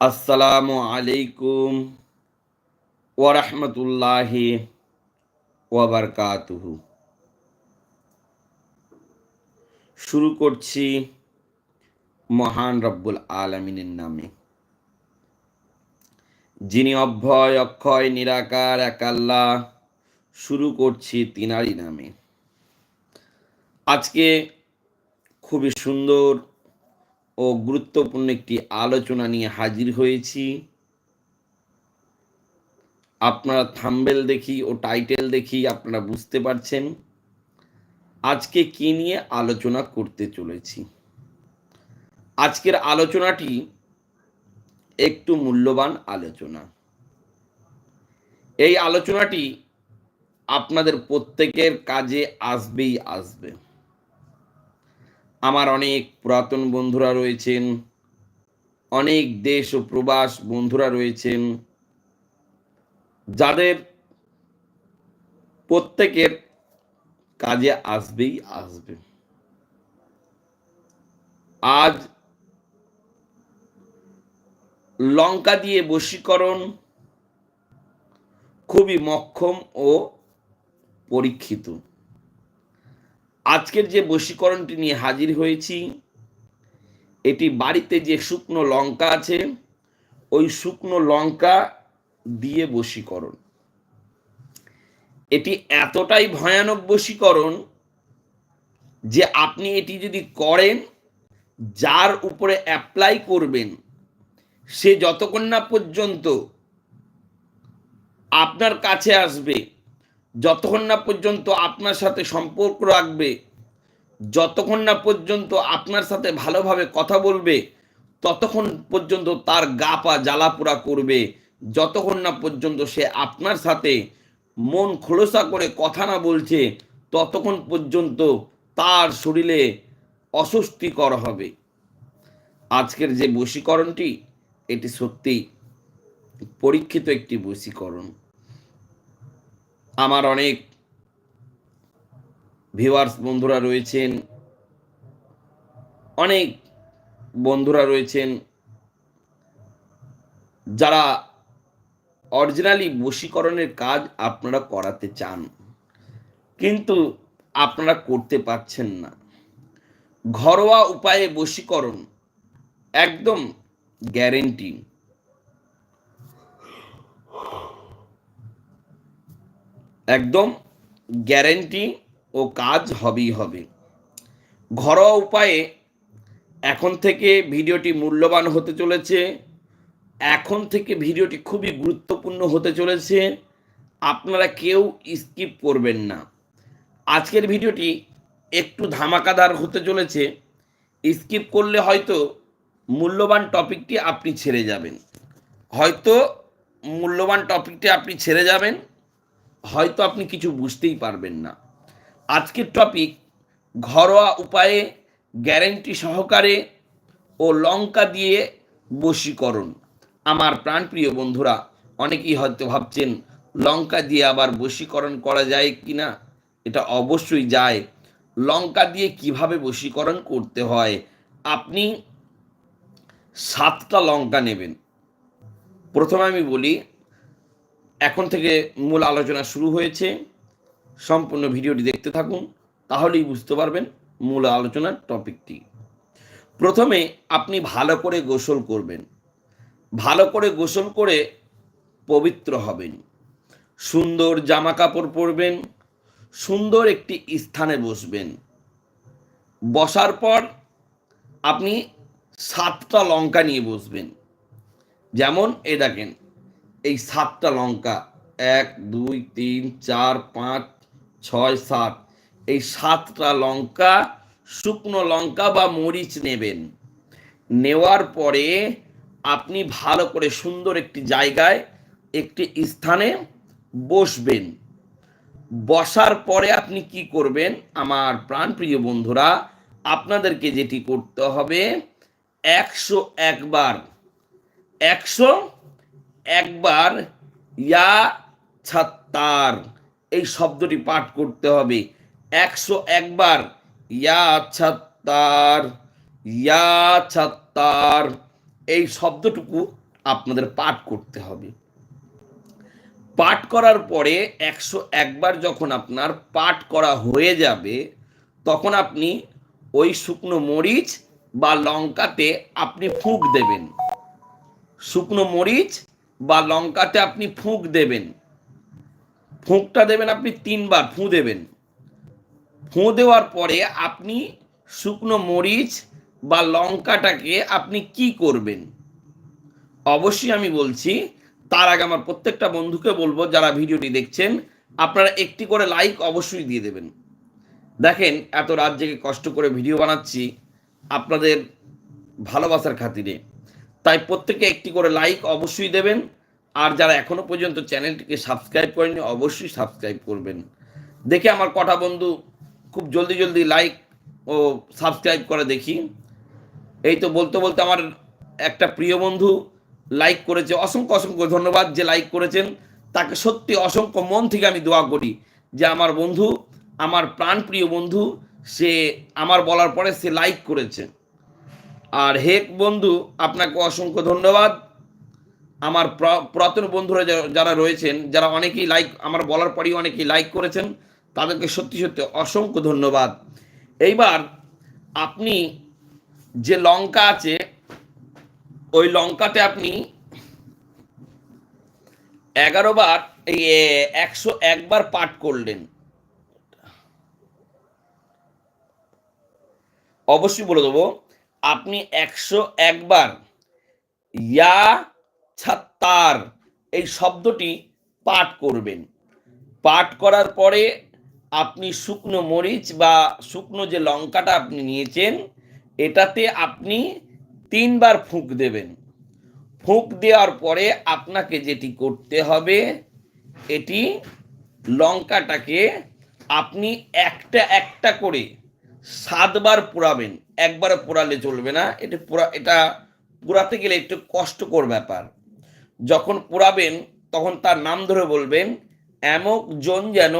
আসসালামু আলাইকুম ওরহমতুল্লাহি ওয়াবারকাতুহু শুরু করছি মহান রব্বুল আলমিনের নামে। যিনি অভ্যয় অক্ষয়, নিরাকার এক আল্লাহ শুরু করছি তিনারই নামে। আজকে খুবই সুন্দর ও গুরুত্বপূর্ণ একটি আলোচনা নিয়ে হাজির হয়েছি। আপনারা থাম্বেল দেখি ও টাইটেল দেখি, আপনারা বুঝতে পারছেন। আজকে কি নিয়ে আলোচনা করতে চলেছি? আজকের আলোচনাটি একটু মূল্যবান আলোচনা। এই আলোচনাটি আপনাদের প্রত্যেকের কাজে আসবেই আসবে। আমার অনেক পুরাতন বন্ধুরা রয়েছেন, অনেক দেশ ও প্রবাস বন্ধুরা রয়েছেন, যাদের প্রত্যেকের কাজে আসবেই আসবে। আজ লঙ্কা দিয়ে বশীকরণ খুবই মক্ষম ও পরীক্ষিত। আজকের যে বশীকরণটি নিয়ে হাজির হয়েছি, এটি বাড়িতে যে শুকনো লঙ্কা আছে, ওই শুকনো লঙ্কা দিয়ে বশীকরণ। এটি এতটাই ভয়ানক বশীকরণ যে আপনি এটি যদি করেন, যার উপরে অ্যাপ্লাই করবেন, সে যতক্ষণ না পর্যন্ত আপনার কাছে আসবে যতক্ষণ না পর্যন্ত আপনার সাথে সম্পর্ক রাখবে, যতক্ষণ না পর্যন্ত আপনার সাথে ভালোভাবে কথা বলবে, ততক্ষণ পর্যন্ত তার গা পা জ্বালাপোড়া করবে। যতক্ষণ না পর্যন্ত সে আপনার সাথে মন খোলসা করে কথা না বলছে, ততক্ষণ পর্যন্ত তার শরীরে অস্বস্তিকর হবে। আজকের যে বশীকরণটি, এটি সত্যি পরীক্ষিত একটি বশীকরণ। আমার অনেক ভিউয়ার্স বন্ধুরা রয়েছেন, অনেক বন্ধুরা রয়েছেন যারা অরিজিনালি বশীকরণের কাজ আপনারা করাতে চান, কিন্তু আপনারা করতে পারছেন না। ঘরোয়া উপায়ে বশীকরণ একদম গ্যারেন্টি একদম গ্যারেন্টি ও কাজ হবেই হবে। ঘরোয়া উপায়ে এখন থেকে ভিডিওটি মূল্যবান হতে চলেছে। এখন থেকে ভিডিওটি খুবই গুরুত্বপূর্ণ হতে চলেছে। আপনারা কেউ স্কিপ করবেন না। আজকের ভিডিওটি একটু ধামাকাদার হতে চলেছে। স্কিপ করলে হয়তো মূল্যবান টপিকটি আপনি ছেড়ে যাবেন। হয়তো মূল্যবান টপিকটি আপনি ছেড়ে যাবেন। হয়তো আপনি কিছু বুঝতেই পারবেন না। আজকের টপিক ঘরোয়া উপায়ে গ্যারেন্টি সহকারে ও লঙ্কা দিয়ে বশীকরণ। আমার প্রাণপ্রিয় বন্ধুরা, অনেকেই হয়তো ভাবছেন লঙ্কা দিয়ে আবার বশীকরণ করা যায় কি না এটা অবশ্যই যায়। লঙ্কা দিয়ে কীভাবে বশীকরণ করতে হয়? আপনি সাতটা লঙ্কা নেবেন। প্রথমে আমি বলি এখন থেকে মূল আলোচনা শুরু হয়েছে। সম্পূর্ণ ভিডিওটি দেখতে থাকুন, তাহলেই বুঝতে পারবেন মূল আলোচনার টপিকটি। প্রথমে আপনি ভালো করে গোসল করবেন। ভালো করে গোসল করে পবিত্র হবেন। সুন্দর জামা কাপড় পরবেন। সুন্দর একটি স্থানে বসবেন। বসার পর আপনি সাতটা লঙ্কা নিয়ে বসবেন। যেমন এ দেখেন এই সাতটা লঙ্কা, এক, দুই, তিন, চার, পাঁচ, ছয়, সাত, এই সাতটা লঙ্কা শুকনো লঙ্কা বা মরিচ নেবেন। নেওয়ার পরে আপনি ভালো করে সুন্দর একটি জায়গায় একটি স্থানে বসবেন। বসার পরে আপনি কি করবেন? আমার প্রাণপ্রিয় বন্ধুরা, আপনাদেরকে যেটি করতে হবে, একশো একবার, একশো একবার ইয়া ছাত্তার, এই শব্দটি পাঠ করতে হবে। একশো একবার ইয়া ছাত্তার ইয়া ছাত্তার, এই শব্দটুকু আপনাদের পাঠ করতে হবে। পাঠ করার পরে একশো একবার যখন আপনার পাঠ করা হয়ে যাবে, তখন আপনি ওই শুকনো মরিচ বা লঙ্কাতে আপনি ফুঁক দেবেন। শুকনো মরিচ বা লঙ্কাতে আপনি ফুঁক দেবেন। ফুঁকটা দেবেন আপনি তিনবার, ফুঁ দেবেন। ফুঁ দেওয়ার পরে আপনি শুকনো মরিচ বা লঙ্কাটাকে আপনি কি করবেন? অবশ্যই আমি বলছি, তার আগে আমার প্রত্যেকটা বন্ধুকে বলব, যারা ভিডিওটি দেখছেন, আপনারা একটি করে লাইক অবশ্যই দিয়ে দেবেন। দেখেন, এত রাত জেগে কষ্ট করে ভিডিও বানাচ্ছি, আপনাদের ভালোবাসার খাতিরে। তাই প্রত্যেকে একটি করে লাইক অবশ্যই দেবেন। আর যারা এখনও পর্যন্ত চ্যানেলটিকে সাবস্ক্রাইব করেনি অবশ্যই সাবস্ক্রাইব করবেন। দেখে আমার কটা বন্ধু খুব জলদি জলদি লাইক ও সাবস্ক্রাইব করে দেখি। এই তো বলতে বলতে আমার একটা প্রিয় বন্ধু লাইক করেছে। অসংখ্য অসংখ্য ধন্যবাদ যে লাইক করেছেন। তাকে সত্যি অসংখ্য মন থেকে আমি দোয়া করি যে আমার বন্ধু, আমার প্রাণ প্রিয় বন্ধু, সে আমার বলার পরে সে লাইক করেছে। আর হেক বন্ধু, আপনাকে অসংখ্য ধন্যবাদ। আমার প্র- পুরাতন বন্ধুরা যারা রয়েছেন, যারা অনেকেই লাইক আমার বলার পরেই অনেকেই লাইক করেছেন, তাদেরকে সত্যি সত্যি অসংখ্য ধন্যবাদ। এইবার আপনি যে লঙ্কা আছে, ওই লঙ্কাতে আপনি এগারো বার, এই একশো একবার পাঠ করলেন। অবশ্যই বলে দেবো আপনি একশো একবার ইয়া ছাত্তার এই শব্দটি পাঠ করবেন। পাঠ করার পরে আপনি শুকনো মরিচ বা শুকনো যে লঙ্কাটা আপনি নিয়েছেন, এটাতে আপনি তিনবার ফুঁক দেবেন। ফুঁক দেওয়ার পরে আপনাকে যেটি করতে হবে, এটি লঙ্কাটাকে আপনি একটা একটা করে সাতবার পোড়াবেন, একবারে পোড়ালে চলবে না, এটা পোড়া, এটা পোড়াতে গেলে একটু কষ্টকর ব্যাপার। যখন পোড়াবেন, তখন তার নাম ধরে বলবেন, এমক জন যেন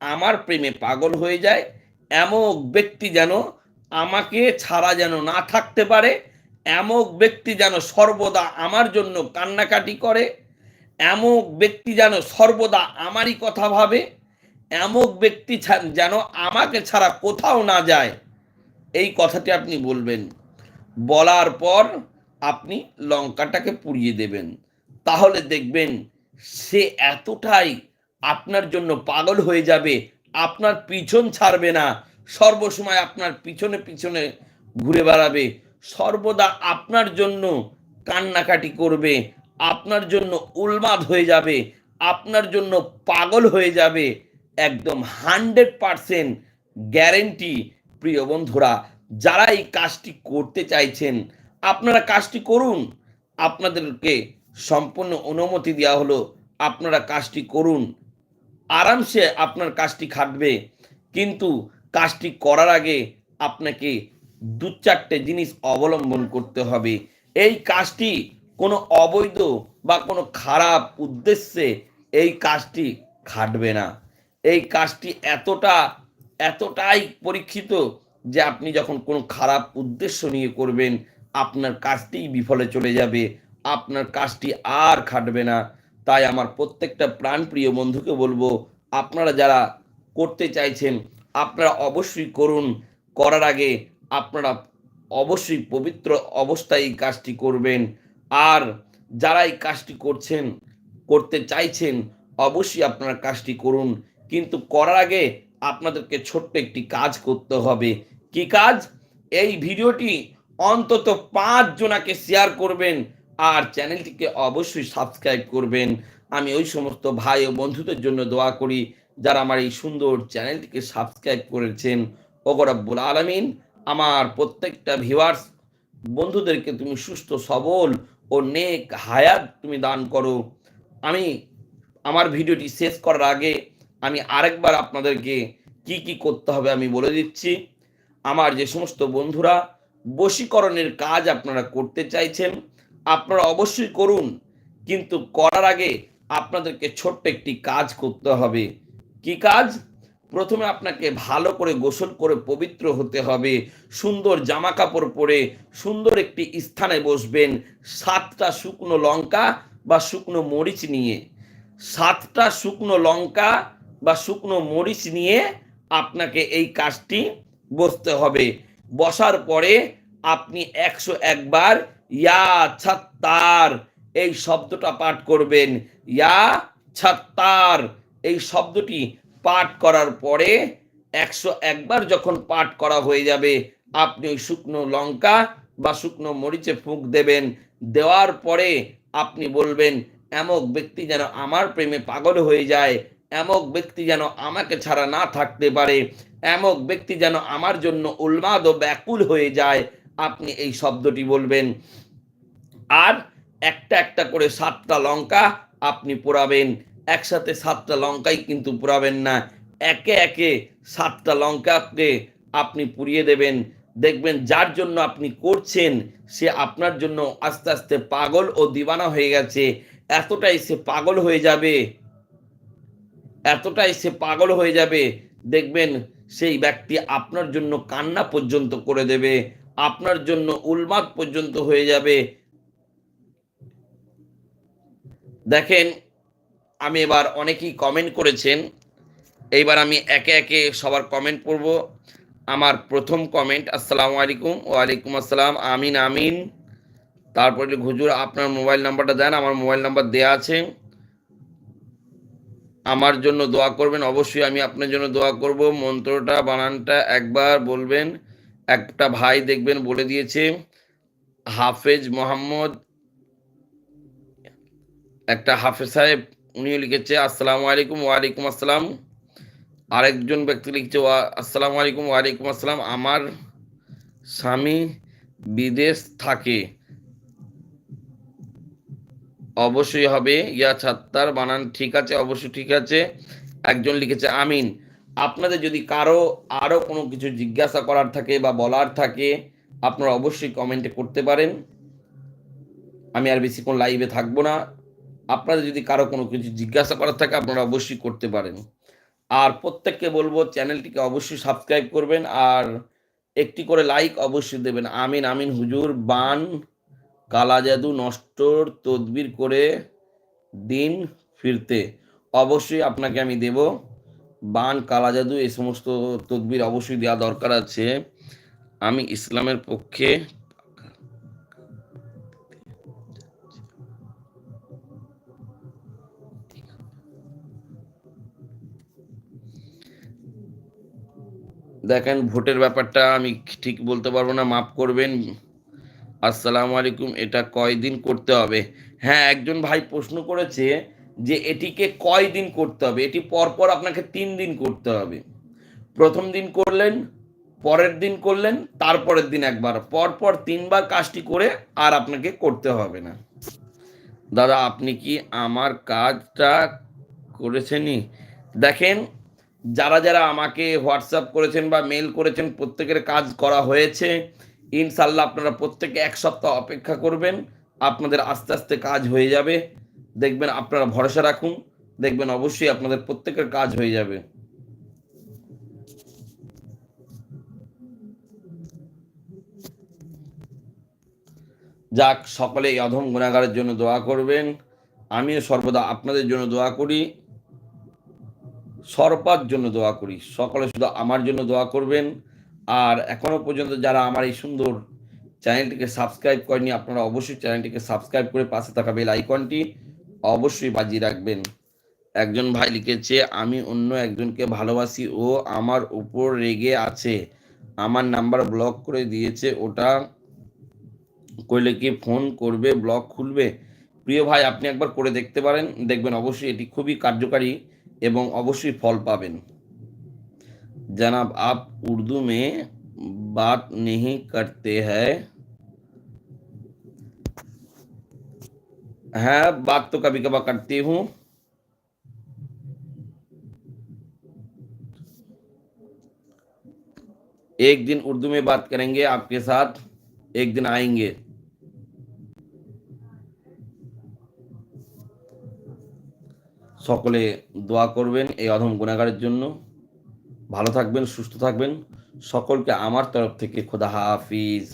আমার প্রেমে পাগল হয়ে যায়, এমক ব্যক্তি যেন আমাকে ছাড়া যেন না থাকতে পারে, এমক ব্যক্তি যেন সর্বদা আমার জন্য কান্নাকাটি করে, এমক ব্যক্তি যেন সর্বদা আমারই কথা ভাবে। এমক ব্যক্তি যেন আমাকে ছাড়া কোথাও না যায়। এই কথাটি আপনি বলবেন। বলার পর আপনি লঙ্কাটাকে পুড়িয়ে দেবেন। তাহলে দেখবেন সে এতটাই আপনার জন্য পাগল হয়ে যাবে, আপনার পিছন ছাড়বে না। সর্বসময় আপনার পিছনে পিছনে ঘুরে বেড়াবে। সর্বদা আপনার জন্য কান্নাকাটি করবে। আপনার জন্য উন্মাদ হয়ে যাবে। আপনার জন্য পাগল হয়ে যাবে। একদম হান্ড্রেড পারসেন্ট গ্যারেন্টি, প্রিয় বন্ধুরা। যারা এই কাজটি করতে চাইছেন, আপনারা কাজটি করুন। আপনাদেরকে সম্পূর্ণ অনুমতি দেওয়া হলো, আপনারা কাজটি করুন। আরামসে আপনার কাজটি খাটবে। কিন্তু কাজটি করার আগে আপনাকে দু চারটে জিনিস অবলম্বন করতে হবে। এই কাজটি কোনো অবৈধ বা কোনো খারাপ উদ্দেশ্যে এই কাজটি খাটবে না। এই কাজটি এতটা, এতটাই পরীক্ষিত যে আপনি যখন কোনো খারাপ উদ্দেশ্য নিয়ে করবেন, আপনার কাজটিই বিফলে চলে যাবে, আপনার কাজটি আর খাটবে না। তাই আমার প্রত্যেকটা প্রাণপ্রিয় বন্ধুকে বলব, আপনারা যারা করতে চাইছেন, আপনারা অবশ্যই করুন। করার আগে আপনারা অবশ্যই পবিত্র অবস্থায় এই কাজটি করবেন। আর যারা এই কাজটি করছেন, করতে চাইছেন, অবশ্যই আপনারা কাজটি করুন। কিন্তু করার আগে আপনাদেরকে ছোট্ট একটি কাজ করতে হবে। কি কাজ? এই ভিডিওটি অন্তত পাঁচ জনাকে শেয়ার করবেন আর চ্যানেলটিকে অবশ্যই সাবস্ক্রাইব করবেন। আমি ওই সমস্ত ভাই ও বন্ধুদের জন্য দোয়া করি, যারা আমার এই সুন্দর চ্যানেলটিকে সাবস্ক্রাইব করেছেন। ওগরাব্বুল আলমিন, আমার প্রত্যেকটা ভিউয়ার্স বন্ধুদেরকে তুমি সুস্থ, সবল ও নেক হায়াত তুমি দান করো। আমি আমার ভিডিওটি শেষ করার আগে আমি আরেকবার আপনাদেরকে কি কি করতে হবে আমি বলে দিচ্ছি। আমার যে সমস্ত বন্ধুরা, বশীকরণের কাজ আপনারা করতে চাইছেন, আপনারা অবশ্যই করুন, কিন্তু করার আগে আপনাদেরকে ছোট্ট একটি কাজ করতে হবে। কি কাজ? প্রথমে আপনাকে ভালো করে গোসল করে পবিত্র হতে হবে, সুন্দর জামা কাপড় পরে সুন্দর একটি স্থানে বসবেন, সাতটা শুকনো লঙ্কা বা শুকনো মরিচ নিয়ে। সাতটা শুকনো লঙ্কা বা শুকনো মরিচ নিয়ে আপনাকে এই কাজটি বসতে হবে। বসার পরে আপনি একশো একবার ইয়া ছাত্তার এই শব্দটা পাঠ করবেন। ইয়া ছাত্তার এই শব্দটি পাঠ করার পরে একশো একবার যখন পাঠ করা হয়ে যাবে, আপনি ওই শুকনো লঙ্কা বা শুকনো মরিচে ফুঁক দেবেন। দেওয়ার পরে আপনি বলবেন, এমক ব্যক্তি যেন আমার প্রেমে পাগল হয়ে যায়। এমক ব্যক্তি যেন আমাকে ছাড়া না থাকতে পারে, এমক ব্যক্তি যেন আমার জন্য উন্মাদ ও ব্যাকুল হয়ে যায়, আপনি এই শব্দটি বলবেন। আর একটা একটা করে সাতটা লঙ্কা আপনি পোড়াবেন। একসাথে সাতটা লঙ্কাই কিন্তু পোড়াবেন না। একে একে সাতটা লঙ্কাকে আপনি পুড়িয়ে দেবেন। দেখবেন যার জন্য আপনি করছেন, সে আপনার জন্য আস্তে আস্তে পাগল ও দিবানা হয়ে গেছে। এতটাই সে পাগল হয়ে যাবে। এতটাই সে পাগল হয়ে যাবে, দেখবেন সেই ব্যক্তি আপনার জন্য কান্না পর্যন্ত করে দেবে, আপনার জন্য উন্মাদ পর্যন্ত হয়ে যাবে। দেখেন, আমি এবার অনেকেই কমেন্ট করেছেন, এইবার আমি একে একে সবার কমেন্ট পড়ব। আমার প্রথম কমেন্ট আসসালামু আলাইকুম, ওয়ালাইকুম আসসালাম, আমিন আমিন। তারপরে হুজুর, আপনার মোবাইল নাম্বারটা দেন, আমার মোবাইল নাম্বার দেয়া আছে। আমার জন্য দোয়া করবেন, অবশ্যই আমি আপনার জন্য দোয়া করব। মন্ত্রটা, বানানটা একবার বলবেন। একটা ভাই দেখবেন বলে দিয়েছে, হাফেজ মোহাম্মদ, একটা হাফেজ সাহেব উনিও লিখেছে, আসসালামু আলাইকুম, ওয়ালাইকুম আসসালাম। আরেকজন ব্যক্তি লিখছে আসসালামু আলাইকুম, ওয়ালাইকুম আসসালাম। আমার স্বামী বিদেশ থাকে। অবশ্যই হবে। ইয়া ছাত্তার বানান ঠিক আছে, অবশ্যই ঠিক আছে। একজন লিখেছে, আমিন। আপনাদের যদি কারও আরও কোনো কিছু জিজ্ঞাসা করার থাকে বা বলার থাকে, আপনারা অবশ্যই কমেন্টে করতে পারেন। আমি আর বেশিক্ষণ লাইভে থাকব না। আপনাদের যদি কারও কোনো কিছু জিজ্ঞাসা করার থাকে, আপনারা অবশ্যই করতে পারেন। আর প্রত্যেককে বলব, চ্যানেলটিকে অবশ্যই সাবস্ক্রাইব করবেন। আর একটি করে লাইক অবশ্যই দেবেন। আমিন আমিন হুজুর, বান কালা জাদু নষ্টর তদবির করে দিন ফিরতে। অবশ্যই আপনাকে আমি দেব। বান কালা জাদু এই সমস্ত তদবির অবশ্যই দেওয়া দরকার আছে। আমি ইসলামের পক্ষে দেখেন, ভোটের ব্যাপারটা আমি ঠিক বলতে পারব না, মাফ করবেন। আসসালামু আলাইকুম, এটা কয়দিন করতে হবে? হ্যাঁ একজন ভাই প্রশ্ন করেছে যে এটিকে কয় দিন করতে হবে? এটি পরপর আপনাকে তিন দিন করতে হবে। প্রথম দিন করলেন, পরের দিন করলেন, তারপরের দিন একবার। পরপর তিনবার কাজটি করে আর আপনাকে করতে হবে না। দাদা, আপনি কি আমার কাজটা করেছেনই? দেখেন, যারা যারা আমাকে হোয়াটসঅ্যাপ করেছেন বা মেল করেছেন, প্রত্যেকের কাজ করা হয়েছে। ইনশাল্লাহ আপনারা প্রত্যেকে এক সপ্তাহ অপেক্ষা করবেন, আপনাদের আস্তে আস্তে কাজ হয়ে যাবে। দেখবেন আপনারা ভরসা রাখুন, দেখবেন অবশ্যই আপনাদের প্রত্যেকের কাজ হয়ে যাবে। যাক, সকলে এই অধম গুণাগারের জন্য দোয়া করবেন। আমিও সর্বদা আপনাদের জন্য দোয়া করি। সর্পার জন্য দোয়া করি। সকলে শুধু আমার জন্য দোয়া করবেন। আর এখনও পর্যন্ত যারা আমার এই সুন্দর চ্যানেলটিকে সাবস্ক্রাইব করেনি আপনারা অবশ্যই চ্যানেলটিকে সাবস্ক্রাইব করে পাশে থাকা বেল আইকনটি অবশ্যই বাজিয়ে রাখবেন। একজন ভাই লিখেছে, আমি অন্য একজনকে ভালোবাসি, ও আমার উপর রেগে আছে। আমার নাম্বার ব্লক করে দিয়েছে, ওটা করলে কি ফোন করবে, ব্লক খুলবে? প্রিয় ভাই, আপনি একবার করে দেখতে পারেন। দেখবেন অবশ্যই এটি খুবই কার্যকারী এবং অবশ্যই ফল পাবেন। जनाब आप उर्दू में बात नहीं करते हैं हाँ बात तो कभी कभार करती हूँ एक दिन उर्दू में बात करेंगे आपके साथ एक दिन आएंगे সকলে দোয়া করবেন এই অধম গুণাগারের জন্য ভালো থাকবেন সুস্থ থাকবেন। সকলকে আমার তরফ থেকে খোদা হাফিজ।